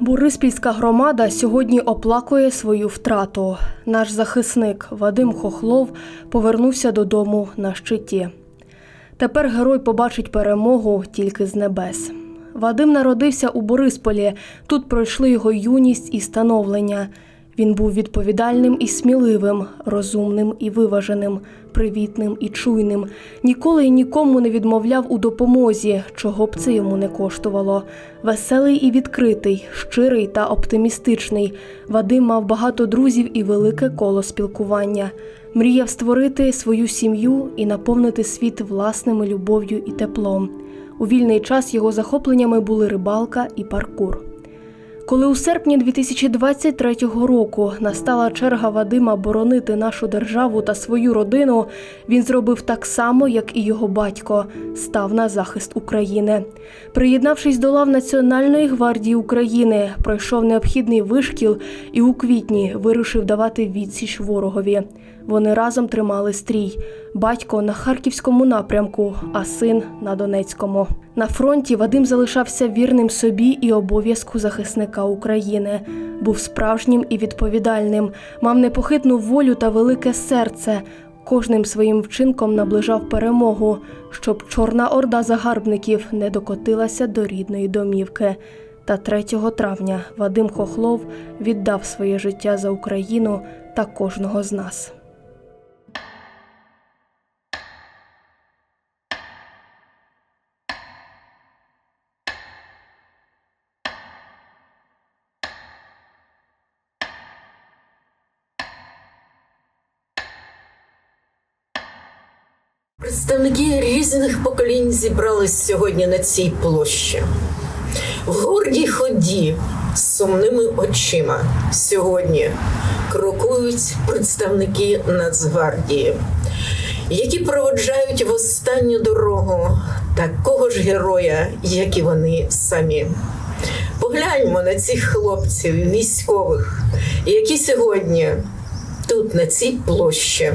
Бориспільська громада сьогодні оплакує свою втрату. Наш захисник Вадим Хохлов повернувся додому на щиті. Тепер герой побачить перемогу тільки з небес. Вадим народився у Борисполі. Тут пройшли його юність і становлення. Він був відповідальним і сміливим, розумним і виваженим, привітним і чуйним. Ніколи і нікому не відмовляв у допомозі, чого б це йому не коштувало. Веселий і відкритий, щирий та оптимістичний. Вадим мав багато друзів і велике коло спілкування. Мріяв створити свою сім'ю і наповнити світ власними любов'ю і теплом. У вільний час його захопленнями були рибалка і паркур. Коли у серпні 2023 року настала черга Вадима боронити нашу державу та свою родину, він зробив так само, як і його батько, став на захист України. Приєднавшись до лав Національної гвардії України, пройшов необхідний вишкіл і у квітні вирушив давати відсіч ворогові. Вони разом тримали стрій. Батько на харківському напрямку, а син на Донецькому. На фронті Вадим залишався вірним собі і обов'язку захисника України. Був справжнім і відповідальним, мав непохитну волю та велике серце. Кожним своїм вчинком наближав перемогу, щоб чорна орда загарбників не докотилася до рідної домівки. Та 3 травня Вадим Хохлов віддав своє життя за Україну та кожного з нас. Представники різних поколінь зібрались сьогодні на цій площі. В гордій ході з сумними очима сьогодні крокують представники Нацгвардії, які проводжають в останню дорогу такого ж героя, як і вони самі. Погляньмо на цих хлопців, військових, які сьогодні тут, на цій площі.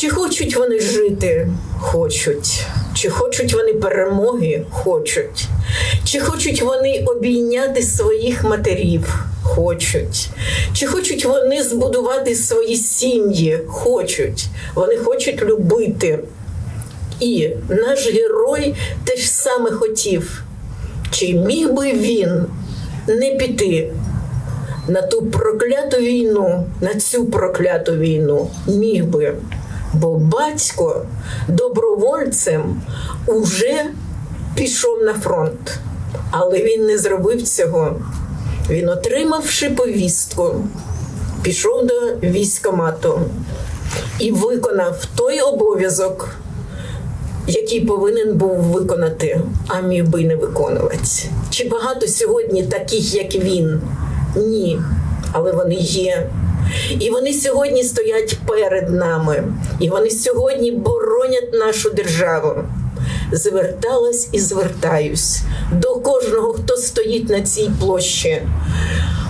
Чи хочуть вони жити? Хочуть. Чи хочуть вони перемоги? Хочуть. Чи хочуть вони обійняти своїх матерів? Хочуть. Чи хочуть вони збудувати свої сім'ї? Хочуть. Вони хочуть любити. І наш герой теж саме хотів. Чи міг би він не піти на ту прокляту війну, на цю прокляту війну? Міг би. Бо батько добровольцем уже пішов на фронт, але він не зробив цього. Він, отримавши повістку, пішов до військомату і виконав той обов'язок, який повинен був виконати, а міг би не виконувати. Чи багато сьогодні таких, як він? Ні, але вони є. І вони сьогодні стоять перед нами, і вони сьогодні боронять нашу державу. Зверталась і звертаюсь до кожного, хто стоїть на цій площі.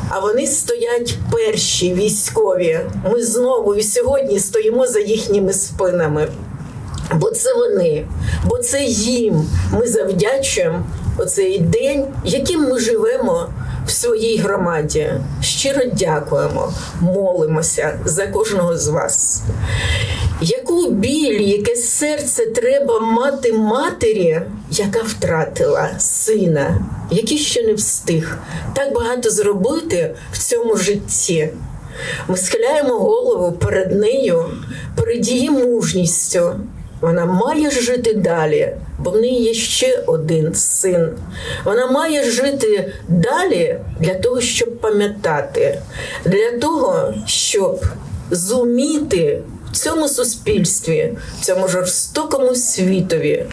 А вони стоять перші військові. Ми знову і сьогодні стоїмо за їхніми спинами. Бо це вони, бо це їм. Ми завдячуємо оцей день, яким ми живемо в своїй громаді. Щиро дякуємо, молимося за кожного з вас. Яку біль, яке серце треба мати матері, яка втратила сина, який ще не встиг так багато зробити в цьому житті? Ми схиляємо голову перед нею, перед її мужністю. Вона має жити далі, бо в неї є ще один син. Вона має жити далі для того, щоб пам'ятати, для того, щоб зуміти в цьому суспільстві, в цьому жорстокому світові.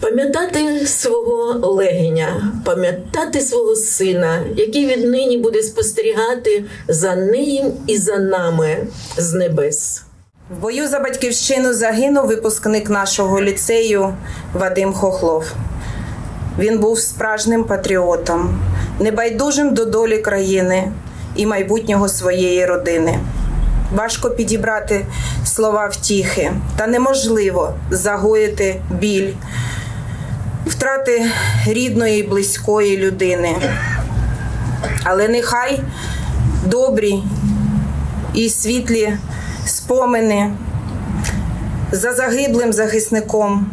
Пам'ятати свого легеня, пам'ятати свого сина, який віднині буде спостерігати за ним і за нами з небес. В бою за батьківщину загинув випускник нашого ліцею Вадим Хохлов. Він був справжнім патріотом, небайдужим до долі країни і майбутнього своєї родини. Важко підібрати слова втіхи, та неможливо загоїти біль втрати рідної і близької людини. Але нехай добрі і світлі спомини за загиблим захисником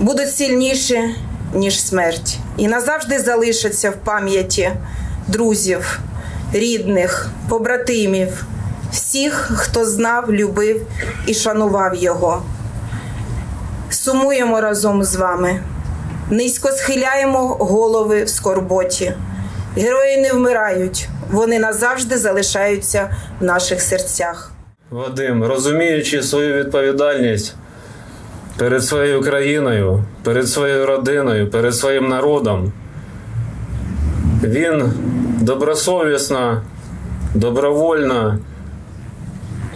будуть сильніші, ніж смерть, і назавжди залишаться в пам'яті друзів, рідних, побратимів, всіх, хто знав, любив і шанував його. Сумуємо разом з вами, низько схиляємо голови в скорботі. Герої не вмирають, вони назавжди залишаються в наших серцях. Вадим, розуміючи свою відповідальність перед своєю країною, перед своєю родиною, перед своїм народом, він добросовісно, добровольно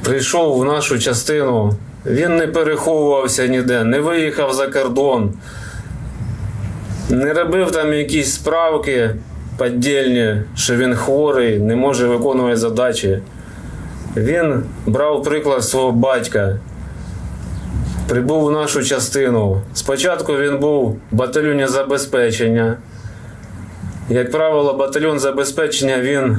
прийшов в нашу частину. Він не переховувався ніде, не виїхав за кордон, не робив там якісь справки поддільні, що він хворий, не може виконувати задачі. Він брав приклад свого батька, прибув в нашу частину. Спочатку він був в батальйоні забезпечення. Як правило, батальйон забезпечення він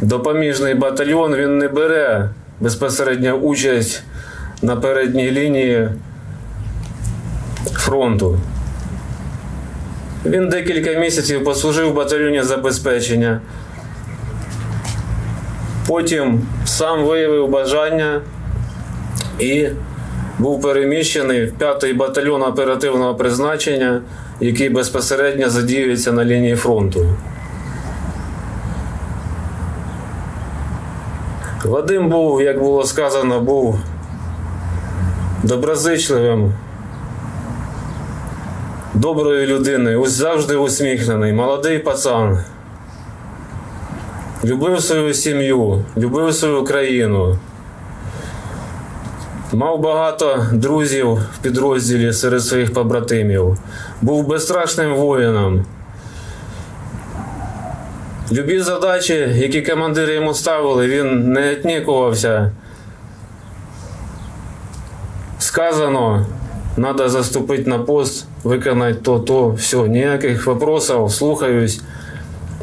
допоміжний батальйон, він не бере безпосередньо участь на передній лінії фронту. Він декілька місяців послужив в батальйоні забезпечення. Потім сам виявив бажання і був переміщений в 5-й батальйон оперативного призначення, який безпосередньо задіюється на лінії фронту. Вадим був, як було сказано, був доброзичливим, доброю людиною, завжди усміхнений, молодий пацан. Любив свою сім'ю, любив свою країну. Мав багато друзів в підрозділі серед своїх побратимів. Був безстрашним воїном. Любі задачі, які командири йому ставили, він не отнікувався. Сказано, треба заступити на пост, виконати то, то, все, ніяких вопросів, слухаюсь.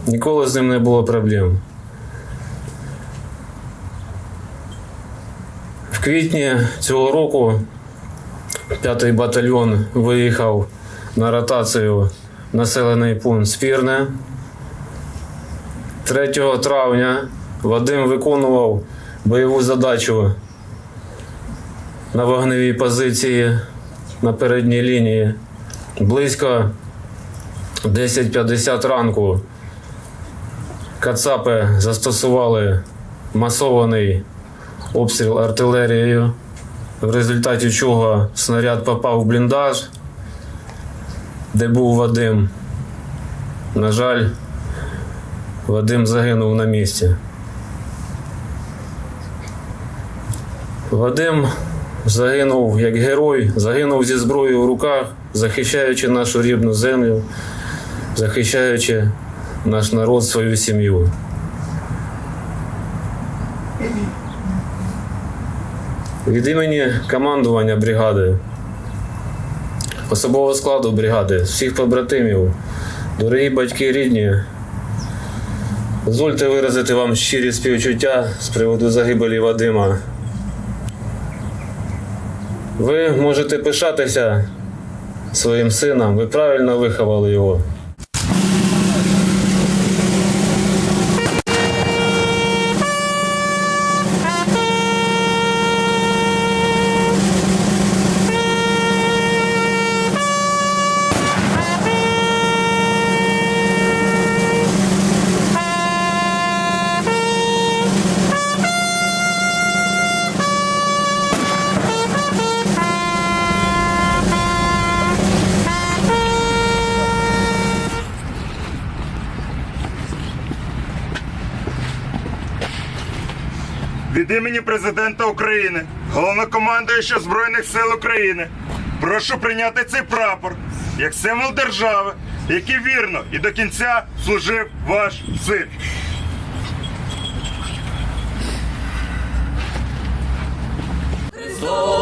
Ніколи з ним не було проблем. Квітні цього року 5-й батальйон виїхав на ротацію населений пункт Спірне. 3 травня Вадим виконував бойову задачу на вогневій позиції на передній лінії. Близько 10.50 ранку Кацапи застосували масований обстріл артилерією, в результаті чого снаряд попав в бліндаж, де був Вадим. На жаль, Вадим загинув на місці. Вадим загинув як герой, загинув зі зброєю в руках, захищаючи нашу рідну землю, захищаючи наш народ, свою сім'ю. Від імені командування бригади, особового складу бригади, всіх побратимів, дорогі батьки рідні, дозвольте виразити вам щирі співчуття з приводу загибелі Вадима. Ви можете пишатися своїм сином, ви правильно виховали його. Від імені президента України, головнокомандуюча Збройних сил України, прошу прийняти цей прапор як символ держави, який вірно і до кінця служив ваш син. Христос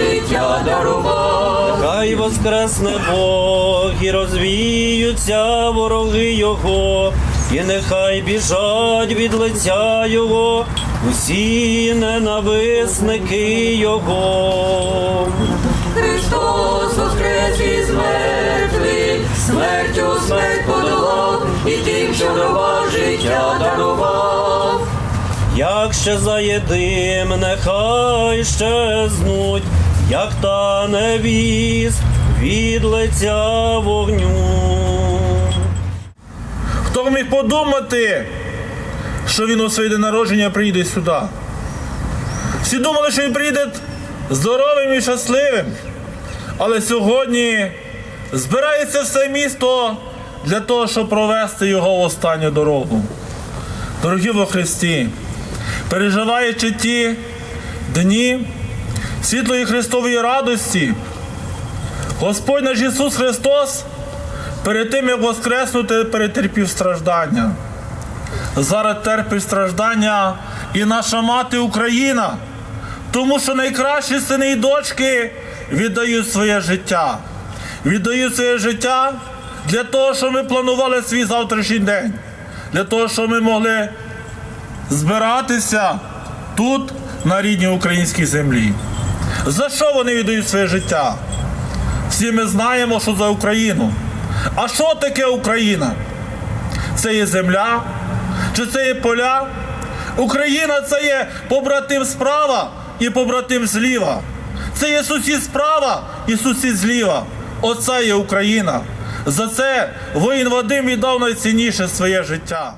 життя дарував. Хай воскресне Бог і розвіються вороги Його, і нехай біжать від лиця Його усі ненависники Його. Христос воскрес із мертвих, смертю смерть подолав, і тим, що роба життя дарував. Як ще заєдим, нехай щезнуть, як та невіс від лиця вогню. Хто міг подумати, що він у своє народження приїде сюди? Всі думали, що він приїде здоровим і щасливим. Але сьогодні збирається все місто для того, щоб провести його в останню дорогу. Дорогі во Христі, переживаючи ті дні світлої Христової радості, Господь наш Ісус Христос перед тим, як воскреснути, перетерпів страждання. Зараз терпить страждання і наша мати Україна, тому що найкращі сини і дочки віддають своє життя. Віддають своє життя для того, щоб ми планували свій завтрашній день, для того, щоб ми могли збиратися тут, на рідній українській землі. За що вони віддають своє життя? Всі ми знаємо, що за Україну. А що таке Україна? Це є земля, чи це є поля? Україна це є побратим справа і побратим зліва. Це є сусід справа і сусід зліва. Оце є Україна. За це воїн Вадим віддав найцінніше своє життя.